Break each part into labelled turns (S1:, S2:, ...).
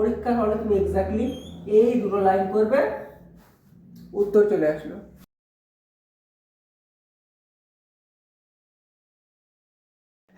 S1: পরীক্ষার হলে তুমি এক্স্যাক্টলি এই দুটো লাইন করবে, উত্তর চলে আসলো।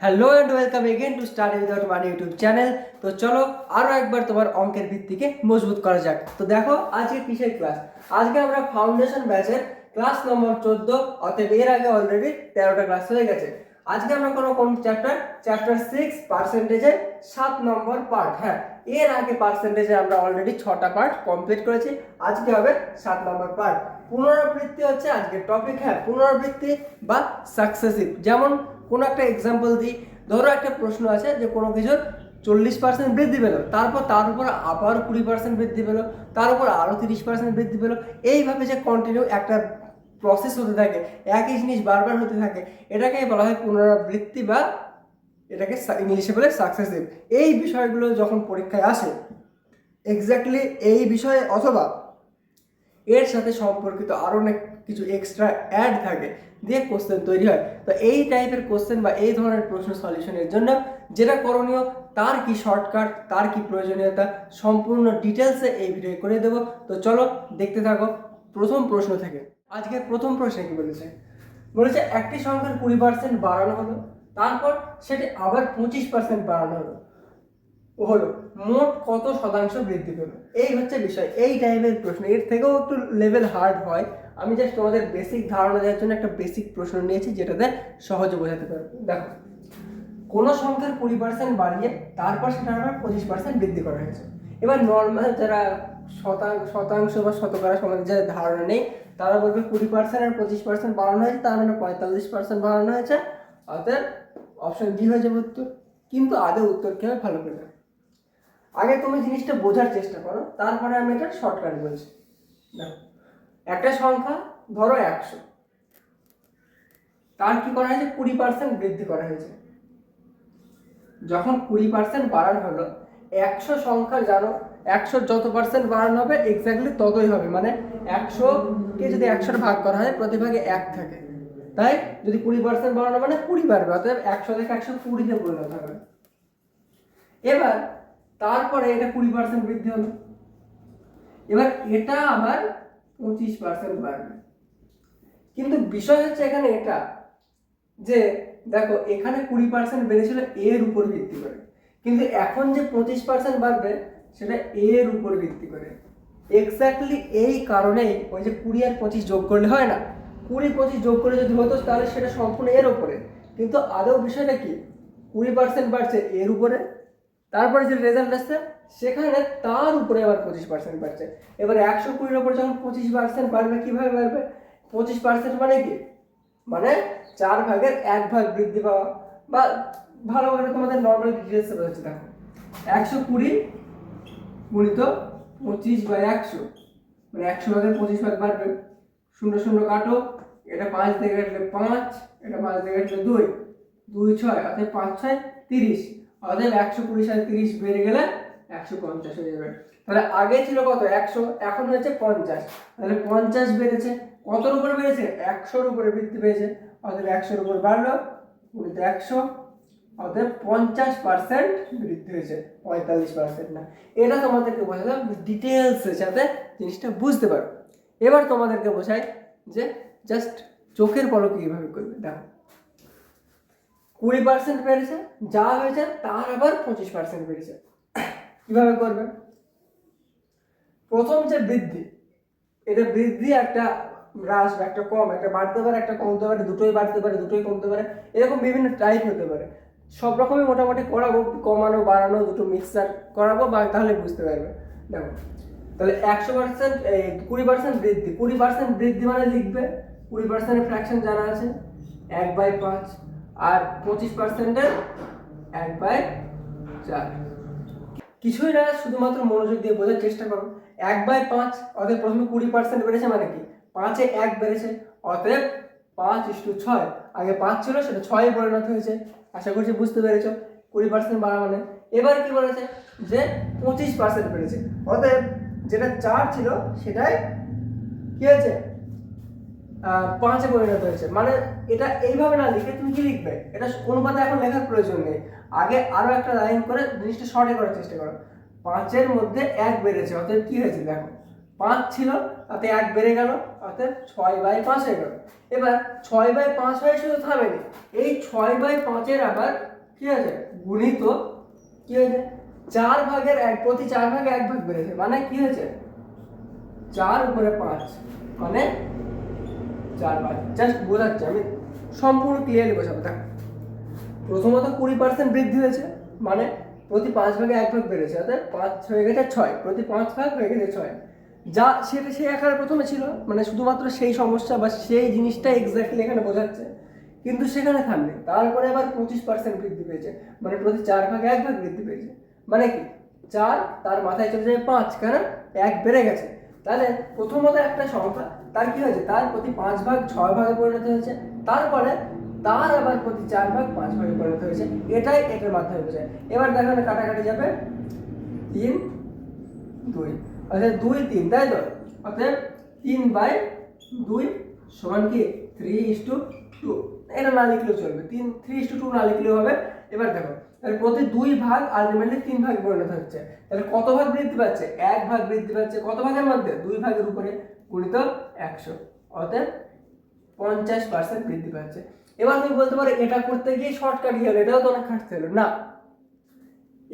S1: Hello and welcome again to study without money YouTube channel তো চলো আরও একবার তোমার অঙ্কের ভিত্তিকে মজবুত করা যাক। তো দেখো, আজকে কিসের ক্লাস আজকে আমরা ফাউন্ডেশন ব্যাচের ক্লাস নম্বর চোদ্দ, অতএব এর আগে অলরেডি তেরোটা ক্লাস হয়ে গেছে। আজকে আমরা কোনো কোন চ্যাপ্টার চ্যাপ্টার সিক্স পার্সেন্টেজের সাত নম্বর পার্ট হ্যাঁ। এর আগে পার্সেন্টেজে আমরা অলরেডি ছটা পার্ট কমপ্লিট করেছি। আজকে হবে সাত নম্বর পার্ট পুনরাবৃত্তি হচ্ছে আজকের টপিক হ্যাঁ পুনরাবৃত্তি বা সাকসেসিভ যেমন কোনো একটা এক্সাম্পল দিই, ধরো একটা প্রশ্ন আছে যে কোনো কিছুর চল্লিশ পার্সেন্ট বৃদ্ধি পেল, তারপর তার উপর আবার কুড়ি পার্সেন্ট বৃদ্ধি পেল, তার উপর আরও তিরিশ পার্সেন্ট বৃদ্ধি পেল, এইভাবে যে কন্টিনিউ একটা প্রসেস হতে থাকে, একই জিনিস বারবার হতে থাকে, এটাকে বলা হয় পুনরাবৃত্তি বা এটাকে ইংলিশে বলে সাকসেসিভ এই বিষয়গুলো যখন পরীক্ষায় আসে এক্স্যাক্টলি এই বিষয়ে অথবা এর সাথে সম্পর্কিত আরও অনেক কিছু এক্সট্রা অ্যাড থাকে, দিয়ে কোশ্চেন তৈরি হয়। তো এই টাইপের কোশ্চেন বা এই ধরনের প্রশ্ন সলিউশনের জন্য যেটা করণীয়, তার কি শর্টকাট তার কি প্রয়োজনীয়তা, সম্পূর্ণ ডিটেলসে এই ভিডিও করে দেবো। তো চলো দেখতে থাকো প্রথম প্রশ্ন থেকে। আজকে প্রথম প্রশ্নে কি বলেছে? বলেছে, একটি সংখ্যার কুড়ি পার্সেন্ট বাড়ানো হলো, তারপর সেটি আবার পঁচিশ পার্সেন্ট বাড়ানো হলো। হলো, মোট কত শতাংশ বৃদ্ধি পেল? এই হচ্ছে বিষয়। এই টাইপের প্রশ্ন। এর থেকেও একটু লেভেল হার্ড হয়। আমি জাস্ট তোমাদের বেসিক ধারণা দেওয়ার জন্য একটা বেসিক প্রশ্ন নিয়েছি, যেটাতে সহজে বোঝাতে পারবে। দেখো, কোনো সংখ্যার কুড়ি পার্সেন্ট বাড়িয়ে তারপর সেটা আবার পঁচিশ পার্সেন্ট বৃদ্ধি করা হয়েছে। এবার নর্মাল যারা শতাংশ শতাংশ বা শতকরা সম্বন্ধে যাদের ধারণা নেই, তারা বলবে কুড়ি পার্সেন্ট আর পঁচিশ পার্সেন্ট বাড়ানো হয়েছে, তার মানে পঁয়তাল্লিশ পার্সেন্ট বাড়ানো হয়েছে। অর্থাৎ অপশন ডি হয়ে যাবে উত্তর। কিন্তু আদৌ উত্তর কী ভালো করে। আগে তুমি জিনিসটা বোঝার চেষ্টা করো, তারপরে আমি এটা শর্টকাট বলছি। দেখো, একটা সংখ্যা ধরো একশো। তার কি করা হয়েছে? কুড়ি পার্সেন্ট বৃদ্ধি করা হয়েছে। যখন কুড়ি পার্সেন্ট বাড়ানো হলো, একশো সংখ্যা জানো একশো যত পার্সেন্ট বাড়ানো হবে এক্স্যাক্টলি ততই হবে। মানে একশোকে যদি একশোর ভাগ করা হয় প্রতি ভাগে এক থাকে। তাই যদি কুড়ি পার্সেন্ট বাড়ানো মানে কুড়ি বাড়বে অর্থাৎ একশো থেকে একশো কুড়িতে পরিণত হবে এবার তারপরে এটা কুড়ি পার্সেন্ট বৃদ্ধি হলো। এবার এটা আবার পঁচিশ পার্সেন্ট বাড়বে। কিন্তু বিষয় হচ্ছে এখানে এটা যে, দেখো, এখানে কুড়ি পার্সেন্ট বেড়েছিল এর উপর ভিত্তি করে। কিন্তু এখন যে পঁচিশ পার্সেন্ট বাড়বে সেটা এ এর উপর ভিত্তি করে। এক্স্যাক্টলি এই কারণেই ওই যে কুড়ি আর পঁচিশ যোগ করলে হয় না? কুড়ি, পঁচিশ যোগ করে যদি হতো তাহলে সেটা সম্পূর্ণ এর উপরে। কিন্তু আদৌ বিষয়টা কি? কুড়ি পার্সেন্ট বাড়ছে এর উপরে, তারপরে যে রেজাল্ট আসছে, সেখানে তার উপরে আবার পঁচিশ পার্সেন্ট বাড়ছে। এবার একশো কুড়ির ওপর যখন পঁচিশ পার্সেন্ট বাড়বে, কীভাবে বাড়বে? পঁচিশ পার্সেন্ট মানে কি? মানে চার ভাগের এক ভাগ বৃদ্ধি পাওয়া বা ভালোভাবে তোমাদের নর্মাল ডিটেলসে রয়েছে, দেখো। একশো কুড়ি গুণিত পঁচিশ বাই একশো। মানে একশো ভাগের পঁচিশ ভাগ বাড়বে। শূন্য শূন্য কাটো, এটা পাঁচ থেকে কাটলে পাঁচ, এটা পাঁচ থেকে কাটলে দুই। দুই ছয় অর্থাৎ পাঁচ ছয় তিরিশ। অতএব একশো কুড়ি সাথে তিরিশ বেড়ে গেলে একশো পঞ্চাশ হয়ে যাবে। তাহলে আগে ছিল কত? একশো, এখন হয়েছে পঞ্চাশ। তাহলে পঞ্চাশ বেড়েছে। কতর উপরে বেড়েছে? একশোর উপরে বৃদ্ধি পেয়েছে। অতএব একশোর উপর বাড়লো কুড়িতে একশো। অতএব পঞ্চাশ পার্সেন্ট বৃদ্ধি হয়েছে, পঁয়তাল্লিশ পার্সেন্ট না। এটা তোমাদেরকে বোঝালাম ডিটেলসের সাথে জিনিসটা বুঝতে পারো। এবার তোমাদেরকে বোঝাই যে জাস্ট চোখের পলকে কীভাবে করবে, দেখো। কুড়ি পার্সেন্ট বেড়েছে, যা হয়েছে তার আবার পঁচিশ পার্সেন্ট বেড়েছে। কীভাবে করবে? প্রথম যে বৃদ্ধি, এটা বৃদ্ধি একটা হ্রাস বা একটা কম, একটা বাড়তে পারে, একটা কমতে পারে, দুটোই বাড়তে পারে, দুটোই কমতে পারে, এরকম বিভিন্ন টাইপ হতে পারে। সব রকমই মোটামুটি করাবো, কমানো, বাড়ানো, দুটো মিক্সচার করাবো, বা তাহলে বুঝতে পারবে। দেখো, তাহলে একশো পার্সেন্ট কুড়ি পার্সেন্ট বৃদ্ধি। কুড়ি পার্সেন্ট বৃদ্ধি মানে লিখবে, কুড়ি পার্সেন্টের ফ্র্যাকশন জানা আছে, এক বাই পাঁচ, আর পঁচিশ পার্সেন্টের এক বাই চার। কিছুই না, শুধুমাত্র মনোযোগ দিয়ে বোঝার চেষ্টা করো। এক বাই পাঁচ, অতএব প্রথমে কুড়ি পার্সেন্ট বেড়েছে মানে কি? পাঁচে এক বেড়েছে, অতএব পাঁচ ইস্টু ছয়। আগে পাঁচ ছিল, সেটা ছয়ে পরিণত হয়েছে। আশা করছি বুঝতে পেরেছ, কুড়ি পার্সেন্ট বাড়া মানে এবার কি বলেছে? যে পঁচিশ পার্সেন্ট বেড়েছে। অতএব যেটা চার ছিল, সেটাই কি হয়েছে? পাঁচে পরিণত হয়েছে। মানে এটা এইভাবে না লিখে তুমি কি লিখবে? এটা অনুপাতে এখন লেখার প্রয়োজন নেই। আগে আরও একটা লাইন করে জিনিসটা শর্টে করার চেষ্টা করো। পাঁচের মধ্যে এক বেড়েছে অর্থাৎ কি হয়েছে দেখো? পাঁচ ছিল তাতে এক বেড়ে গেল অর্থাৎ ছয় বাই পাঁচ হয়ে গেল। এবার ছয় বাই পাঁচ হয়ে শুধু থামেনি এই ছয় বাই পাঁচের আবার কি আছে গুণিত কি হয়েছে? চার ভাগের এক, প্রতি চার ভাগে এক ভাগ বেড়েছে। মানে কি হয়েছে? চার উপরে পাঁচ মানে চার ভাগ জাস্ট বোঝাচ্ছি আমি। সম্পূর্ণ ক্লিয়ারলি বোঝাবো। দেখো, প্রথমত কুড়ি পার্সেন্ট বৃদ্ধি হয়েছে মানে প্রতি পাঁচ ভাগে এক ভাগ বেড়েছে। অর্থাৎ পাঁচ হয়ে গেছে ছয়। প্রতি পাঁচ ভাগ হয়ে গেছে ছয়। যা সেটা সেই আকারে প্রথমে ছিল মানে শুধুমাত্র সেই সমস্যা বা সেই জিনিসটা এক্স্যাক্টলি এখানে বোঝাচ্ছে, কিন্তু সেখানে থামবে। তারপরে আবার পঁচিশ পার্সেন্ট বৃদ্ধি পেয়েছে মানে প্রতি চার ভাগে এক ভাগ বৃদ্ধি পেয়েছে। মানে কি? চার তার মাথায় চলে যাবে পাঁচ, কারণ এক বেড়ে গেছে। তাহলে প্রথমত একটা সংখ্যা, তার কি হয়েছে? তার প্রতি পাঁচ ভাগ ছয় ভাগে পরিণত হয়েছে, তারপরে তার আবার প্রতি চার ভাগ পাঁচ ভাগে পরিণত হয়েছে, এটাই এটার মাধ্যমে বোঝায়। এবার দেখো কাটাকাটি যাবে তিন, দুই। অর্থাৎ দুই তিন, তাই তো? অর্থাৎ তিন বাই দুই সমান কি? থ্রি ইস টু টু এটা না লিখলেও চলবে। তিন থ্রি ইস টু টু না লিখলেও হবে। এবার দেখো, তাহলে প্রতি দুই ভাগ আলটিমেটলি তিন ভাগে পরিণত হচ্ছে। তাহলে কত ভাগ বৃদ্ধি পাচ্ছে? এক ভাগ বৃদ্ধি পাচ্ছে কত ভাগের মধ্যে? দুই ভাগের উপরে গুণিত একশো। অতএব পঞ্চাশ পার্সেন্ট বৃদ্ধি পাচ্ছে। এবার তুমি বলতে পারো, এটা করতে গিয়ে শর্টকাট গেল এটাও তো অনেক খাটতে হলো। না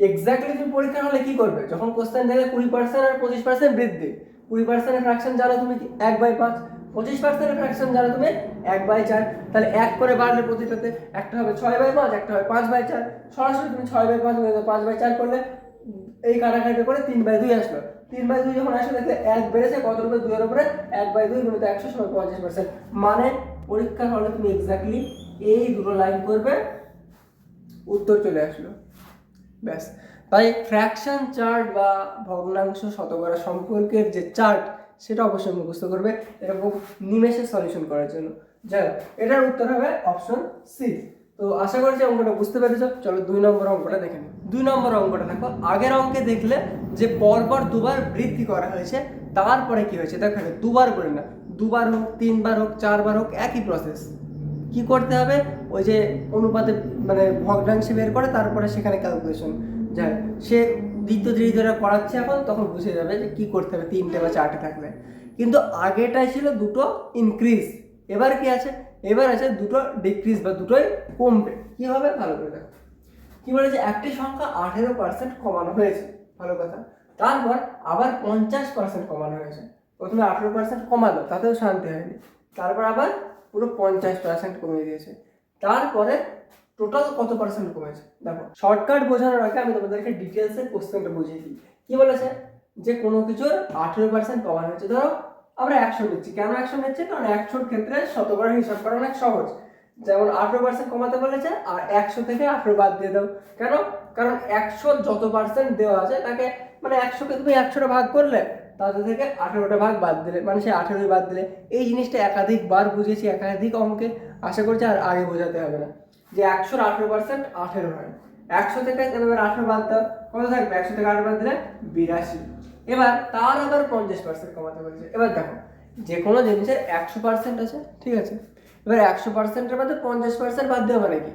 S1: এক্স্যাক্টলি তুমি পরীক্ষা হলে কি করবে? যখন কোশ্চেন দেখে কুড়ি পার্সেন্ট আর পঁচিশ পার্সেন্ট বৃদ্ধি। কুড়ি পার্সেন্টের ফ্র্যাকশন জানো তুমি এক বাই পাঁচ। পঁচিশ পার্সেন্টের ফ্র্যাকশন জানো তুমি? এক বাই চার। তাহলে এক করে বাড়লে প্রতিটাতে একটা হবে ছয় বাই পাঁচ, একটা হবে পাঁচ বাই চার। সরাসরি তুমি ছয় বাই পাঁচ পাঁচ বাই চার করলে এই কাটাকাটি করে তিন বাই দুই আসলো। তিন বাই দুই যখন আসলে, দেখলে এক বেড়েছে, কত উপরে দুইয়ের উপরে এক বাই দুই গুণিত একশো সময় পঞ্চাশ পার্সেন্ট মানে পরীক্ষার হলে তুমি এক্স্যাক্টলি এই দুটো লাইন করবে, উত্তর চলে আসলো। ব্যাস। তাই ফ্র্যাকশন চার্ট বা ভগ্নাংশ শতকরা সম্পর্কের যে চার্ট সেটা অবশ্যই মুখস্থ করবে। এরকম নিমেষে সলিউশন করার জন্য। যাই হোক, এটার উত্তর হবে অপশন সি তো আশা করছি অঙ্কটা বুঝতে পেরেছ। চলো দুই নম্বর অঙ্কটা দেখে নিই। দুই নম্বর অঙ্কটা দেখো। আগের অঙ্কে দেখলে যে পরপর দুবার বৃদ্ধি করা হয়েছে তারপরে কি হয়েছে? দেখো দুবার করে না। দুবার হোক তিনবার হোক চারবার হোক একই প্রসেস কি করতে হবে? ওই যে অনুপাতে মানে ভগ্নাংশে বের করে তারপরে সেখানে ক্যালকুলেশন যায়। সে দ্বিতীয় তৃতীয়টা করাচ্ছে এখন, তখন বুঝে যাবে যে কি করতে হবে, তিনটে বা চারটে থাকলে কিন্তু আগেটাই ছিল দুটো ইনক্রিজ এবার কি আছে? এবার আছে দুটো ডিক্রিজ বা দুটোই কমবে। কি হবে? ভালো করে দেখো। কি বলেছে? একটি সংখ্যা আঠেরো পার্সেন্ট কমানো হয়েছে। ভালো কথা। তারপর আবার পঞ্চাশ পার্সেন্ট কমানো হয়েছে। প্রথমে আঠেরো পার্সেন্ট কমালো, তাতেও শান্তি হয়নি। তারপর আবার পুরো পঞ্চাশ পার্সেন্ট কমিয়ে দিয়েছে। তারপরে টোটাল কত পার্সেন্ট কমেছে? দেখো শর্টকাট বোঝানোর আগে আমি তোমাদেরকে ডিটেলসে কোশ্চেনটা বুঝিয়ে দিই। কি বলেছে? যে কোনো কিছুর আঠেরো পার্সেন্ট কমানো হয়েছে ধরো, আমরা একশো নিচ্ছি। কেন একশো নিচ্ছি? কারণ একশোর ক্ষেত্রে শতকরা হিসাব করা অনেক সহজ। যেমন আঠেরো পার্সেন্ট কমাতে বলেছে আর একশো থেকে আঠেরো বাদ দিয়ে দাও। কেন? কারণ একশো যত পার্সেন্ট দেওয়া আছে, তাকে মানে একশোকে তুমি একশোটা ভাগ করলে তাদের থেকে আঠেরোটা ভাগ বাদ দিলে মানে সে আঠেরোই বাদ দিলে, এই জিনিসটা একাধিকবার বুঝেছি, একাধিক অঙ্কে আশা করছি আর আগে বোঝাতে হবে না। যে একশোর আঠেরো পার্সেন্ট আঠেরো হয় একশো থেকে এবার আঠেরো বাদ দাও, কত থাকবে? একশো থেকে আঠেরো বাদ দিলে বিরাশি। এবার তার আবার পঞ্চাশ পার্সেন্ট কমাতে বলেছে। এবার দেখো, যে কোনো জিনিসের একশো পার্সেন্ট আছে, ঠিক আছে? এবার একশো পার্সেন্টের মধ্যে পঞ্চাশ পার্সেন্ট বাদ দেওয়া মানে কি?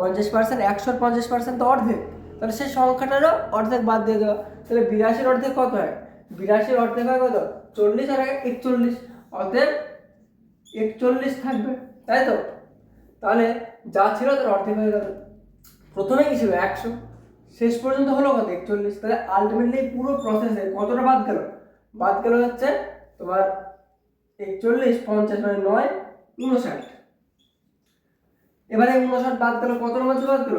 S1: পঞ্চাশ পার্সেন্ট একশোর পঞ্চাশ পার্সেন্ট তো অর্ধেক। তাহলে সেই সংখ্যাটারও অর্ধেক বাদ দিয়ে দেওয়া। তাহলে বিরাশির অর্ধেক কত হয়? বিরাশির অর্ধেক হয় কত? চল্লিশ আর একচল্লিশ। অর্ধেক একচল্লিশ থাকবে, তাই তো? তাহলে যা ছিল তার অর্ধেক হয়ে গেল। প্রথমে কি ছিল একশো। শেষ পর্যন্ত হলো কত? একচল্লিশ। তাহলে আলটিমেটলি পুরো প্রসেসে কতটা বাদ গেল? বাদ গেল হচ্ছে তোমার একচল্লিশ, পঞ্চাশ মানে নয় উনষাট এবারে উনষাট বাদ গেল কতর মধ্যে বাদ গেল?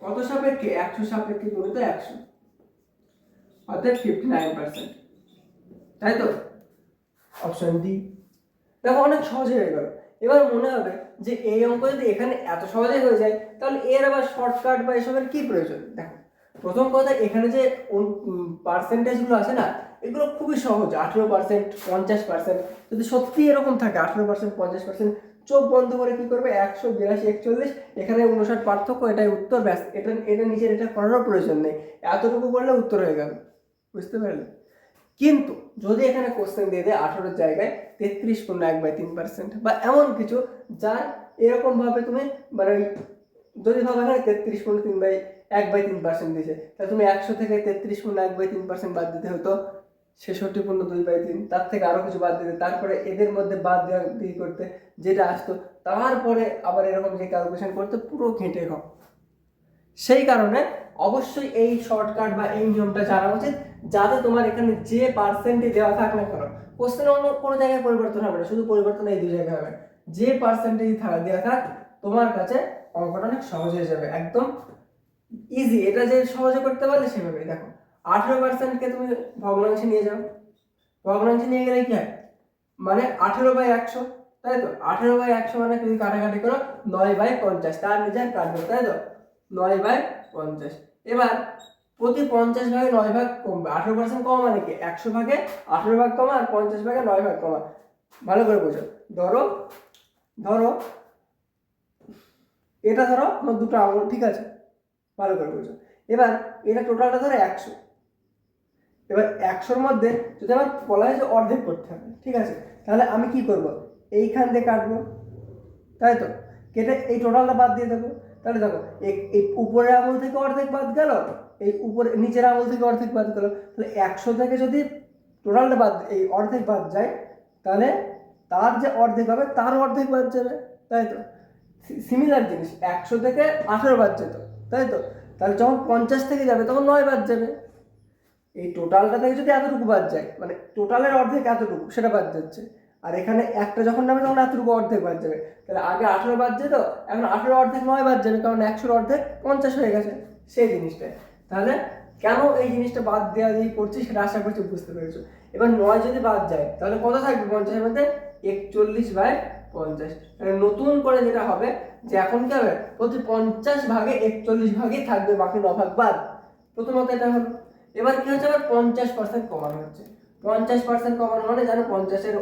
S1: কত সাপেক্ষে? একশো সাপেক্ষে গুণিত একশো। অর্থাৎ ফিফটি নাইন পার্সেন্ট তাই তো? অপশন ডি দেখো, অনেক সহজে হয়ে গেল। এবার মনে হবে যে এই অঙ্ক যদি এখানে এত সহজে হয়ে যায়, তাহলে এর আবার শর্টকাট বা এসবের কি প্রয়োজন? দেখো, প্রথম কথা, এখানে যে পার্সেন্টেজগুলো আছে না, এগুলো খুবই সহজ। আঠেরো পার্সেন্ট পঞ্চাশ পার্সেন্ট যদি সত্যি এরকম থাকে, আঠেরো পার্সেন্ট পঞ্চাশ পার্সেন্ট চোখ বন্ধ করে কি করবে? একশো বিরাশি, একচল্লিশ, এখানে উনষাট পার্থক্য, এটাই উত্তর, ব্যাস। এটা এটা, নিচের, এটা করারও প্রয়োজন নেই। এতটুকু করলে উত্তর হয়ে গেল। বুঝতে পারলে? কিন্তু যদি এখানে কোশ্চেন দিয়ে দেয় আঠারোর জায়গায় তেত্রিশ পূর্ণ এক বাই তিন পার্সেন্ট বা এমন কিছু যার এরকমভাবে তুমি মানে যদি ভাবো এখানে তেত্রিশ পূর্ণ তিন বাই এক বাই তিন পার্সেন্ট দিয়েছে তাহলে তুমি একশো থেকে তেত্রিশ পূর্ণ এক বাই তিন পার্সেন্ট বাদ দিতে হতো, ছেষট্টি পূর্ণ দুই বাই তিন, তার থেকে আরও কিছু বাদ দিতে, তারপরে এদের মধ্যে বাদ দেওয়া দিয়ে করতে যেটা আসতো, তারপরে আবার এরকম যে ক্যালকুলেশন করতে পুরো ঘেঁটে হোক সেই কারণে অবশ্যই এই শর্টকাট বা এই নিয়মটা জানা উচিত। যাতে তোমার এখানে যে পার্সেন্টই দেওয়া থাক না কেন কোশ্চেন অন্য কোনো জায়গায় পরিবর্তন হবে না, শুধু পরিবর্তন এই দুই জায়গায় হবে। যে পার্সেন্টেজ থাকা, দেওয়া থাক, তোমার কাছে অঙ্কটা অনেক সহজ হয়ে যাবে, একদম ইজি এটা যে সহজে করতে পারলে সেভাবে দেখো, আঠেরো পার্সেন্টকে তুমি ভগ্নাংশে নিয়ে যাও। ভগ্নাংশে নিয়ে গেলে কি হয়? মানে আঠেরো বাই একশো, তাই তো? আঠেরো বাই একশো মানে তুমি কাটাকাটি করো নয় বাই পঞ্চাশ, তার নিজে কাটবে তাই তো? নয় বাই পঞ্চাশ। এবার প্রতি পঞ্চাশ ভাগে নয় ভাগ কমবে। আঠেরো পার্সেন্ট কমা মানে কি? একশো ভাগে আঠেরো ভাগ কমা আর পঞ্চাশ ভাগে নয় ভাগ কমা। ভালো করে বোঝো। ধরো ধরো, এটা ধরো, আমার দুটো আঙুল, ঠিক আছে? ভালো করে বোঝো। এবার এটা টোটালটা ধরো একশো। এবার একশোর মধ্যে যদি আমার বলা হয় যে অর্ধেক করতে হবে, ঠিক আছে? তাহলে আমি কি করব? এইখান দিয়ে কাটবো। তাই তো? কেটে এই টোটালটা বাদ দিয়ে দেবো। তাহলে দেখো এই- উপরের আঙুল থেকে অর্ধেক বাদ গেল, এই উপরে, নিচের আঙুল থেকে অর্ধেক বাদ গেল। তাহলে একশো থেকে যদি টোটালটা বাদ, এই অর্ধেক বাদ যায়, তাহলে তার যে অর্ধেক হবে, তার অর্ধেক বাদ যাবে, তাই তো? সিমিলার জিনিস, একশো থেকে আঠেরো বাদ যেত, তাই তো? তাহলে যখন পঞ্চাশ থেকে যাবে, তখন নয় বাদ যাবে। এই টোটালটা থেকে যদি এতটুকু বাদ যায় মানে টোটালের অর্ধেক এতটুকু, সেটা বাদ যাচ্ছে। আর এখানে একটা যখন নামে তখন এতটুকু অর্ধেক বাদ যাবে। তাহলে আগে আঠেরো বাদ যেত এখন আঠেরো অর্ধেক নয় বাদ যাবে, কারণ একশোর অর্ধেক পঞ্চাশ হয়ে গেছে। সেই জিনিসটাই তাহলে কেন এই জিনিসটা বাদ দেওয়া দিয়ে করছি সেটা আশা করছি বুঝতে পেরেছ। এবার নয় যদি বাদ যায়, তাহলে কত থাকবে পঞ্চাশের মধ্যে? একচল্লিশ বাই পঞ্চাশ। তাহলে নতুন করে যেটা হবে, যে এখন কি হবে? প্রতি পঞ্চাশ ভাগে একচল্লিশ ভাগই থাকবে, বাকি ন ভাগ বাদ। প্রথমত এটা হলো এবার কি হচ্ছে? আবার পঞ্চাশ পার্সেন্ট কমানো হচ্ছে। পঞ্চাশ পার্সেন্ট কমানো মানে জানো পঞ্চাশের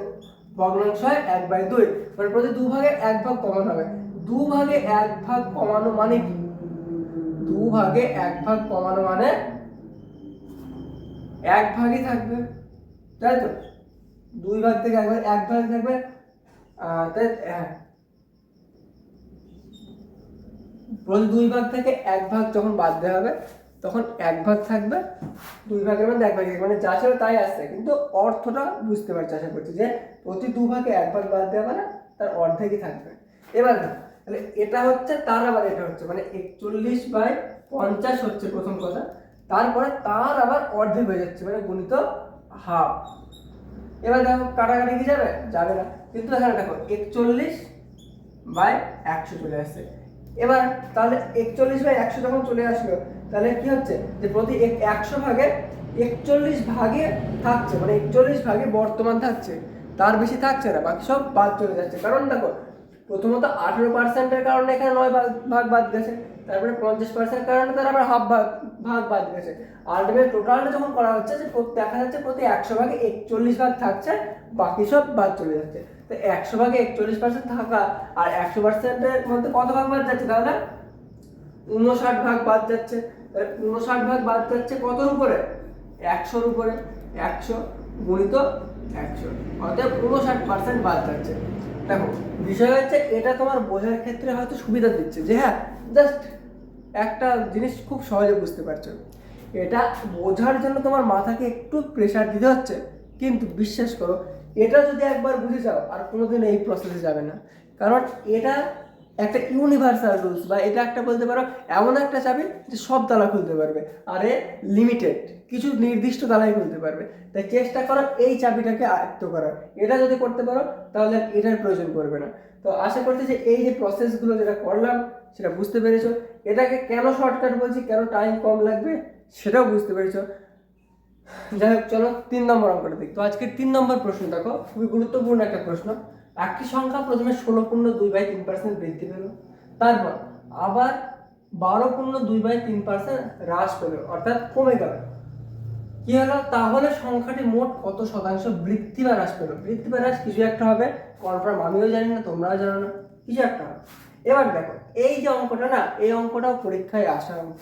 S1: ভগ্নাংশ হয় এক বাই দুই। মানে প্রতি দু ভাগে এক ভাগ কমানো হবে। দু ভাগে এক ভাগ কমানো মানে কি? দু ভাগে এক ভাগ কমানো মানে এক ভাগই থাকবে। তাই তো? দুই ভাগ থেকে এক ভাগ এক ভাগ থাকবে। হ্যাঁ। প্রতি দুই ভাগ থেকে এক ভাগ যখন বাদ দেওয়া হবে তখন এক ভাগ থাকবে, দুই ভাগের মধ্যে এক ভাগ। মানে যা ছিল তাই আসছে। কিন্তু অর্থটা বুঝতে পারছি, আশা করছি যে প্রতি দু ভাগে এক ভাগ বাদ দেওয়া মানে তার অর্ধেকই থাকবে। এবার তাহলে এটা হচ্ছে, তার আবার এটা হচ্ছে। মানে একচল্লিশ বাই পঞ্চাশ হচ্ছে প্রথম কথা। তারপরে তার আবার অর্ধেক হয়ে যাচ্ছে মানে গুণিত হাফ। এবার দেখো, কাটাকাটি কি যাবে? যাবে না। কিন্তু এখানে দেখো, একচল্লিশ বাই একশো চলে আসছে। এবার তাহলে একচল্লিশ বাই একশো যখন চলে আসলো তাহলে কি হচ্ছে? যে প্রতি এক- একশো ভাগে একচল্লিশ ভাগে থাকছে মানে একচল্লিশ ভাগে বর্তমান থাকছে, তার বেশি থাকছে না, বাকি সব বাদ চলে যাচ্ছে। কারণ দেখো, প্রথমত আঠেরো পার্সেন্টের কারণে এখানে নয় ভাগ ভাগ বাদ গেছে, তারপরে পঞ্চাশ পার্সেন্ট কারণে তার আবার হাফ ভাগ ভাগ বাদ গেছে। আলটিমেট টোটালটা যখন করা হচ্ছে, যে দেখা যাচ্ছে প্রতি একশো ভাগে একচল্লিশ ভাগ থাকছে, বাকি সব বাদ চলে যাচ্ছে। তো একশো ভাগে একচল্লিশ পার্সেন্ট থাকা আর একশো পার্সেন্টের মধ্যে কত ভাগ বাদ যাচ্ছে? তাহলে উনষাট ভাগ বাদ যাচ্ছে। উনষাট ভাগ বাদ যাচ্ছে কতর উপরে? একশোর উপরে। একশো গুণিত একশো। অর্থাৎ উনষাট পার্সেন্ট বাদ যাচ্ছে দেখো, বিষয় হচ্ছে এটা তোমার বোঝার ক্ষেত্রে হয়তো সুবিধা দিচ্ছে যে হ্যাঁ জাস্ট একটা জিনিস খুব সহজে বুঝতে পারছ। এটা বোঝার জন্য তোমার মাথাকে একটু প্রেশার দিতে হচ্ছে। কিন্তু বিশ্বাস করো, এটা যদি একবার বুঝে যাও আর কোনোদিন এই প্রসেসে যাবে না। কারণ এটা একটা ইউনিভার্সাল রুলস বা এটা একটা বলতে পারো, এমন একটা চাবি যে সব তালা খুলতে পারবে। আর লিমিটেড কিছু নির্দিষ্ট তালাই খুলতে পারবে। তাই চেষ্টা করো এই চাবিটাকে আয়ত্ত করার। এটা যদি করতে পারো, তাহলে এটার প্রয়োজন পড়বে না। তো আশা করছি যে এই যে প্রসেসগুলো যেটা করলাম, সেটা বুঝতে পেরেছ। এটাকে কেন শর্টকাট বলছি, কেন টাইম কম লাগবে, সেটাও বুঝতে পেরেছ। যাই হোক, চলো তিন নম্বর অঙ্কটা দেখি। তো আজকের তিন নম্বর প্রশ্ন দেখো, খুবই গুরুত্বপূর্ণ একটা প্রশ্ন। একটি সংখ্যা প্রথমে ষোলো পূর্ণ দুই বাই তিন পার্সেন্ট বৃদ্ধি পেল। তারপর আবার বারো পূর্ণ দুই বাই তিন পার্সেন্ট হ্রাস পেল, অর্থাৎ কমে গেল। কি হলো? তাহলে সংখ্যাটি মোট কত শতাংশ বৃদ্ধি বা হ্রাস পেল? বৃদ্ধি বা হ্রাস কিছু একটা হবে কনফার্ম আমিও জানি না, তোমরাও জানো না, কিছু একটা হবে। এবার দেখো, এই যে অঙ্কটা না, এই অঙ্কটাও পরীক্ষায় আসা অঙ্ক।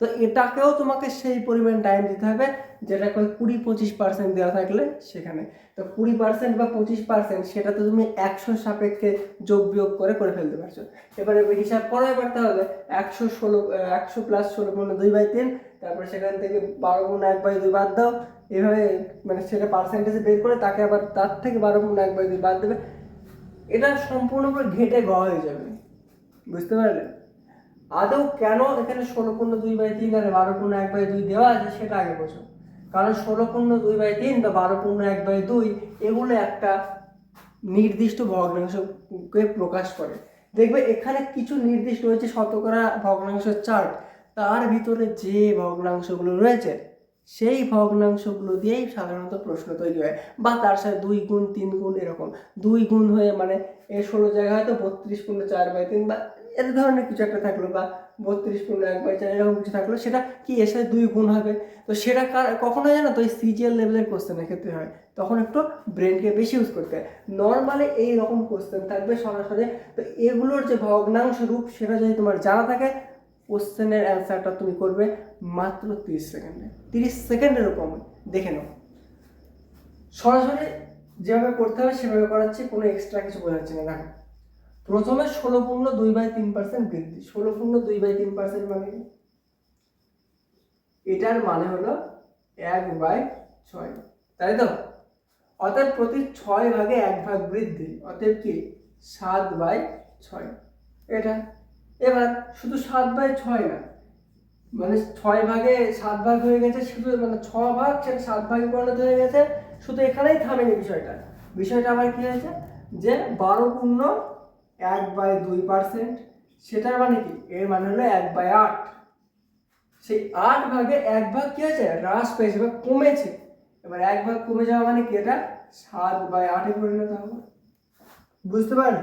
S1: তো এটাকেও তোমাকে সেই পরিমাণ টাইম দিতে হবে যেটা ওই কুড়ি পঁচিশ পার্সেন্ট দেওয়া থাকলে সেখানে। তো কুড়ি পার্সেন্ট বা পঁচিশ পার্সেন্ট সেটা তো তুমি একশো সাপেক্ষে যোগ বিয়োগ করে করে ফেলতে পারছ। এবারে হিসাব করে এবার হবে, একশো ষোলো, একশো প্লাস ষোলো পনেরো দুই বাই তিন, তারপরে সেখান থেকে বারো গুণ এক বাই দুই বাদ দাও। এভাবে মানে সেটা পার্সেন্টেজে বের করে তাকে আবার তার থেকে বারো গুণ এক বাই দুই বাদ দেবে। এটা সম্পূর্ণ করে ঘেটে গ হয়ে যাবে। বুঝতে পারলে? আদৌ কেন এখানে ষোলো পূর্ণ দুই বাই তিন আর বারো পূর্ণ এক বাই দুই দেওয়া আছে সেটা আগে বোঝো। কারণ ষোলো পূর্ণ দুই বাই তিন বা বারো পূর্ণ এক বাই দুই এগুলো একটা নির্দিষ্ট ভগ্নাংশকে প্রকাশ করে। দেখবে এখানে কিছু নির্দিষ্ট হয়েছে শতকরা ভগ্নাংশের চার্ট। তার ভিতরে যে ভগ্নাংশগুলো রয়েছে, সেই ভগ্নাংশগুলো দিয়েই সাধারণত প্রশ্ন তৈরি হয়। বা তার সাথে দুই গুণ, তিন গুণ এরকম। দুই গুণ হয়ে মানে এর ষোলো জায়গায় হয়তো বত্রিশ পূর্ণ চার বাই তিন বা এর ধরনের কিছু একটা থাকল বা বত্রিশ পূর্ণ এক বাই চার এরকম কিছু থাকল, সেটা কি এর সাথে দুই গুণ হবে? তো সেটা কার কখনো জানো তো ওই সিজিএল লেভেলের কোশ্চেনের ক্ষেত্রে হয়, তখন একটু ব্রেনকে বেশি ইউজ করতে হয়। নর্মালি এই রকম কোশ্চেন থাকবে সরাসরি, তো এগুলোর যে ভগ্নাংশ রূপ, সেটা যদি তোমার জানা থাকে কোশ্চেনের অ্যান্সারটা তুমি করবে মাত্র তিরিশ সেকেন্ডে তিরিশ সেকেন্ডের কম, দেখে নাও। সরাসরি যেভাবে করতে হবে, সেভাবে করাচ্ছি, কোনো এক্সট্রা কিছু বোঝাচ্ছি না। দেখো প্রথমে ষোলো পূর্ণ দুই বাই তিন পার্সেন্ট বৃদ্ধি। ষোলো পূর্ণ দুই বাই তিন পার্সেন্ট মানে এটার মানে হলো এক বাই ছয়। তাই তো? অর্থাৎ প্রতি ছয় ভাগে এক ভাগ বৃদ্ধি, অতএব কি? সাত বাই ছয়। এটা? এবার শুধু সাত বাই ছয় না মানে ছয় ভাগে সাত ভাগ হয়ে গেছে, শুধু মানে ছ ভাগ, সেটা সাত ভাগে পরিণত হয়ে গেছে, শুধু এখানেই থামেনি বিষয়টা। বিষয়টা আবার কি হয়েছে? যে বারো পূর্ণ এক বাই দুই পার্সেন্ট সেটার মানে কি? এর মানে হলো এক বাই আট। সেই আট ভাগে এক ভাগ কি হয়েছে? হ্রাস পেয়েছে বা কমেছে। এবার এক ভাগ কমে যাওয়া মানে কি এটা? সাত বাই আটে পরিণত হবে। বুঝতে পারলে?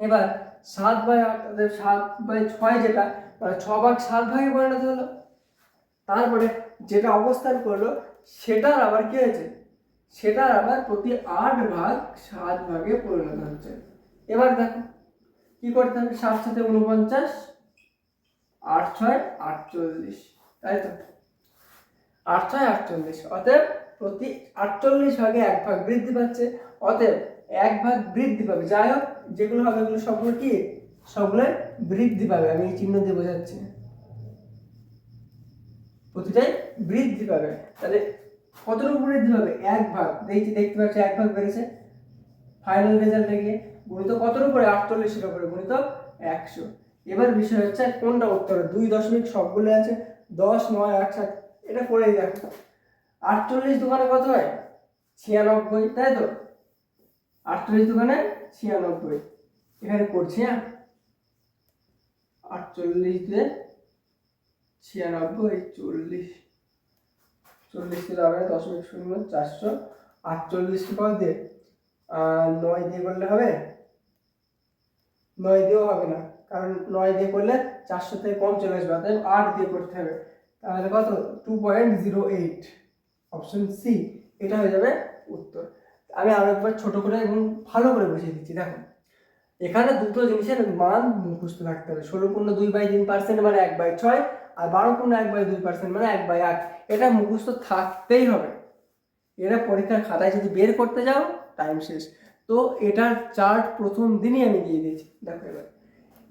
S1: এবার সাত বাই আট সাত বাই ছয় যেটা মানে ছ ভাগ সাত ভাগে পরিণত হলো। তারপরে যেটা অবস্থান করল, সেটার আবার কি হয়েছে? সেটার আবার প্রতি আট ভাগ সাত ভাগে পরিণত হচ্ছে। এবার দেখো, কি করতে হবে? সাত সাথে উনপঞ্চাশ, আট ছয়, আটচল্লিশ। তাই তো? আট ছয়, আটচল্লিশ। অতএব প্রতি আটচল্লিশ ভাগে এক ভাগ বৃদ্ধি পাচ্ছে। অতএব এক ভাগ বৃদ্ধি পাবে। যাই হোক, যেগুলো হবে এগুলো সবগুলো কি? সবগুলো বৃদ্ধি পাবে। আমি এই চিহ্ন দিয়ে বোঝাচ্ছি। প্রতিটাই বৃদ্ধি পাবে। তাহলে কতটুকু বৃদ্ধি পাবে? এক ভাগ। দেখছি, দেখতে পাচ্ছি, এক ভাগ বেড়েছে। ফাইনাল রেজাল্টে গিয়ে গুণিত কতর উপরে? আটচল্লিশের উপরে। গুণিত একশো। এবার বিষয় হচ্ছে কোনটা উত্তর দুই দশমিক সবগুলো আছে। দশ, নয়, আট, সাত, এটা করেই দেখো। আটচল্লিশ দোকানে কত হয়? ছিয়ানব্বই, তাই তো? আটচল্লিশ দোকানে ছিয়ানব্বই। এখানে করছি হ্যাঁ? আটচল্লিশ দিয়ে ছিয়ানব্বই, চল্লিশ। চল্লিশ দিলে হবে দশমিক শূন্য, চারশো। আটচল্লিশ কত দিয়ে? নয় দিয়ে করলে হবে নয় দিয়েও হবে না। কারণ নয় দিয়ে করলে চারশো থেকে কম চলে আসবে, অতএব আট দিয়ে করতে হবে। তাহলে কত? Two point zero eight option C এটা হয়ে যাবে উত্তর। আমি আরও একবার ছোট করে এবং ভালো করে বুঝিয়ে দিচ্ছি, দেখো। এখানে দুটো জিনিসের মান মুখস্থ থাকতে হবে। ষোলো পূর্ণ দুই বাই তিন পার্সেন্ট মানে এক বাই ছয়, আর বারো পূর্ণ এক বাই দুই পার্সেন্ট মানে এক বাই আট। এটা মুখস্থ থাকতেই হবে। এরা পরীক্ষার খাতায় যদি বের করতে যাও টাইম শেষ। তো এটার চার্ট প্রথম দিনই আমি দিয়ে দিয়েছি। দেখো এবার।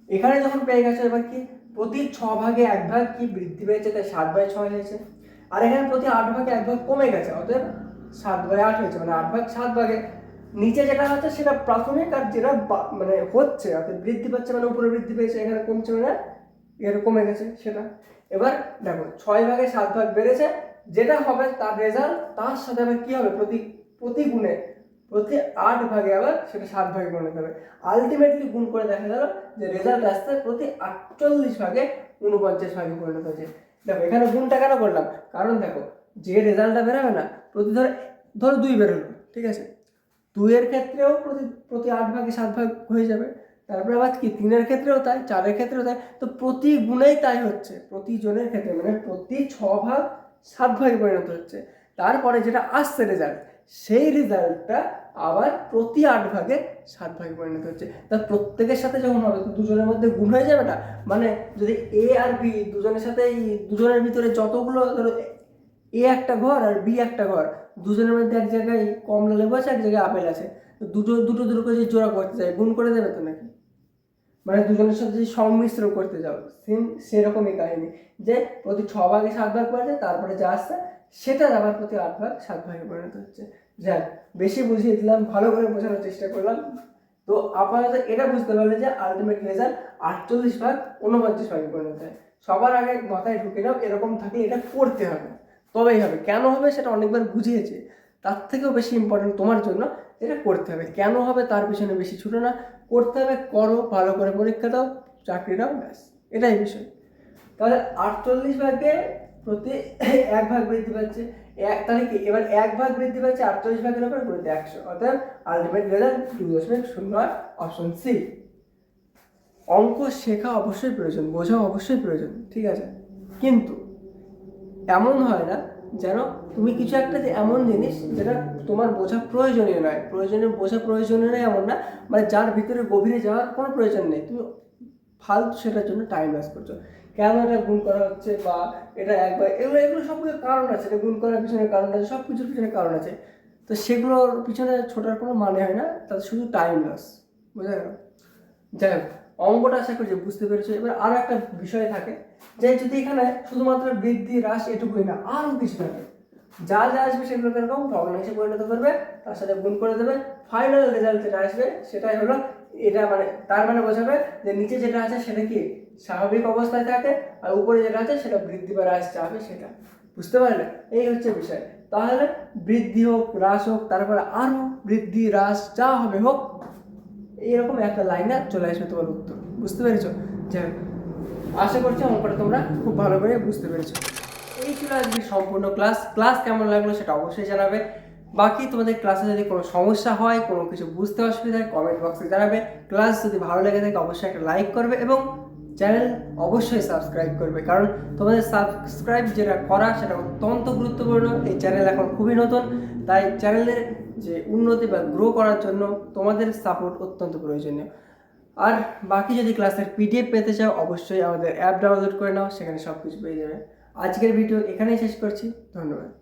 S1: এখানে যখন পেয়ে গেছে, এবার কি প্রতি ছ ভাগে এক ভাগ কি বৃদ্ধি পেয়েছে? তাই সাত বাই ছয় হয়েছে। আর এখানে প্রতি আট ভাগে এক ভাগ কমে গেছে, অতএব সাত বাই আট হয়েছে। মানে আট ভাগ সাত ভাগে। নিচে যেটা হচ্ছে সেটা প্রাথমিক আর যেটা মানে হচ্ছে, অর্থাৎ বৃদ্ধি পাচ্ছে মানে উপরে বৃদ্ধি পেয়েছে, এখানে কমছে মানে এখানে কমে গেছে সেটা। এবার দেখো, ছয় ভাগে সাত ভাগ বেড়েছে, যেটা হবে তার রেজাল্ট তার সাথে আবার কি হবে? প্রতি প্রতি গুণে প্রতি আট ভাগে আবার সেটা সাত ভাগে পরিণত হবে। আলটিমেটলি গুণ করে দেখা গেল যে রেজাল্ট আসছে প্রতি আটচল্লিশ ভাগে উনপঞ্চাশ ভাগে পরিণত হয়েছে দেখো, এখানে গুণটা কেন করলাম? কারণ দেখো, যে রেজাল্টটা বেরোবে না, প্রতি ধরো ধরো দুই বেরোলো ঠিক আছে? দুইয়ের ক্ষেত্রেও প্রতি প্রতি আট ভাগে সাত ভাগ হয়ে যাবে। তারপরে আবার কি, তিনের ক্ষেত্রেও তাই, চারের ক্ষেত্রেও তাই। তো প্রতি গুণেই তাই হচ্ছে। প্রতি জনের ক্ষেত্রে মানে প্রতি ছ ভাগ সাত ভাগে পরিণত হচ্ছে। তারপরে যেটা আসছে রেজাল্ট সেই রেজাল্টটা আবার প্রতি আট ভাগে সাত ভাগে পরিণত হচ্ছে। তা প্রত্যেকের সাথে যখন হবে, তো দুজনের মধ্যে গুণ হয়ে যাবে না? মানে যদি এ আর বি দুজনের সাথে দুজনের ভিতরে যতগুলো ধরো এ একটা ঘর আর বি একটা ঘর, দুজনের মধ্যে এক জায়গায় কমলা লেবু আছে, এক জায়গায় আপেল আছে দুটো দুটো দুটো যদি জোড়া করতে চাই, গুণ করে দেবে তো নাকি? মানে দুজনের সাথে যদি সংমিশ্রণ করতে যাও সেম সেরকমই কাহিনী। যে প্রতি ছ ভাগে সাত ভাগ পড়েছে তারপরে যা আসছে সেটা আমার প্রতি আট ভাগ সাত ভাগে পরিণত হচ্ছে। যাক, বেশি বুঝিয়ে দিলাম, ভালো করে বোঝানোর চেষ্টা করলাম। তো আপাতত এটা বুঝতে পারলে যে আলটিমেট রেজাল্ট আটচল্লিশ ভাগ উনপঞ্চাশ ভাগে পরিণত হয়। সবার আগে মাথায় ঢুকে নাও, এরকম থাকলে এটা করতে হবে। তবেই হবে। কেন হবে সেটা অনেকবার বুঝিয়েছে। তার থেকেও বেশি ইম্পর্টেন্ট তোমার জন্য এটা করতে হবে। কেন হবে তার পিছনে বেশি ছুটো না। করতে হবে, করো, ভালো করে পরীক্ষা দাও, চাকরি দাও ব্যাস। এটাই বিষয়। তাহলে আটচল্লিশ ভাগে প্রতি এক ভাগ বৃদ্ধি পাচ্ছে, এক তাহলে কি এবার এক ভাগ বৃদ্ধি পাচ্ছে আটচল্লিশ ভাগের উপর গুণিত একশো। অর্থাৎ আলটিমেট রেজাল্ট দু দশমিক শূন্য অপশন সি অঙ্ক শেখা অবশ্যই প্রয়োজন বোঝা অবশ্যই প্রয়োজন, ঠিক আছে? কিন্তু এমন হয় না যেন তুমি কিছু একটা যে এমন জিনিস যেটা তোমার বোঝা প্রয়োজনীয় নয়। প্রয়োজনীয়, বোঝা প্রয়োজনীয় নয় এমন না মানে যার ভিতরে গভীরে যাওয়ার কোনো প্রয়োজন নেই। তুমি ফালতু সেটার জন্য টাইম ওয়েস্ট করছ। কেন এটা গুণ করা হচ্ছে বা এটা একবার এগুলো এগুলো সব কিছু কারণ আছে, এটা গুণ করার পিছনে কারণ আছে, সব কিছুর পিছনে কারণ আছে। তো সেগুলোর পিছনে ছোটার কোনো মানে হয় না, তাতে শুধু টাইম লস বোঝা গেল যাই হোক, অঙ্কটা আশা করছি বুঝতে পেরেছ। এবার আরও একটা বিষয় থাকে যে যদি এখানে শুধুমাত্র বৃদ্ধি, হ্রাস এটুকুই না আরও কিছু থাকে। যা যা আসবে সেগুলো এরকম ভগ্নাংশে পরিণত করবে, তার সাথে গুণ করে দেবে। ফাইনাল রেজাল্ট যেটা আসবে, সেটাই হলো এটা মানে তার মানে বোঝাবে যে নিচে যেটা আছে সেটা কি? স্বাভাবিক অবস্থায় থাকে আর উপরে যেটা আছে সেটা বৃদ্ধি বা হ্রাস চাবে সেটা। বুঝতে পারলে? এই হচ্ছে বিষয়। তাহলে বৃদ্ধি হোক, হ্রাস হোক, তারপরে আরও বৃদ্ধি, হ্রাস যা হবে হোক, এইরকম একটা লাইনে চলে আসবে তোমার উত্তর। বুঝতে পেরেছ? যাই আশা করছি অঙ্কটা তোমরা খুব ভালো করে বুঝতে পেরেছ। এই ছিল আজকে সম্পূর্ণ ক্লাস ক্লাস কেমন লাগল সেটা অবশ্যই জানাবে। বাকি তোমাদের ক্লাসে যদি কোনো সমস্যা হয়, কোনো কিছু বুঝতে অসুবিধা হয় কমেন্ট বক্সে জানাবে। ক্লাস যদি ভালো লেগে থাকে, অবশ্যই একটা লাইক করবে এবং চ্যানেল অবশ্যই সাবস্ক্রাইব করবে। কারণ তোমাদের সাবস্ক্রাইব যেটা করা, সেটা অত্যন্ত গুরুত্বপূর্ণ। এই চ্যানেল এখন খুবই নতুন। তাই চ্যানেলের যে উন্নতি বা গ্রো করার জন্য তোমাদের সাপোর্ট অত্যন্ত প্রয়োজনীয়। আর বাকি যদি ক্লাসের পিডিএফ পেতে চাও, অবশ্যই আমাদের অ্যাপ ডাউনলোড করে নাও, সেখানে সব কিছু পেয়ে যাবে। আজকের ভিডিও এখানেই শেষ করছি। ধন্যবাদ।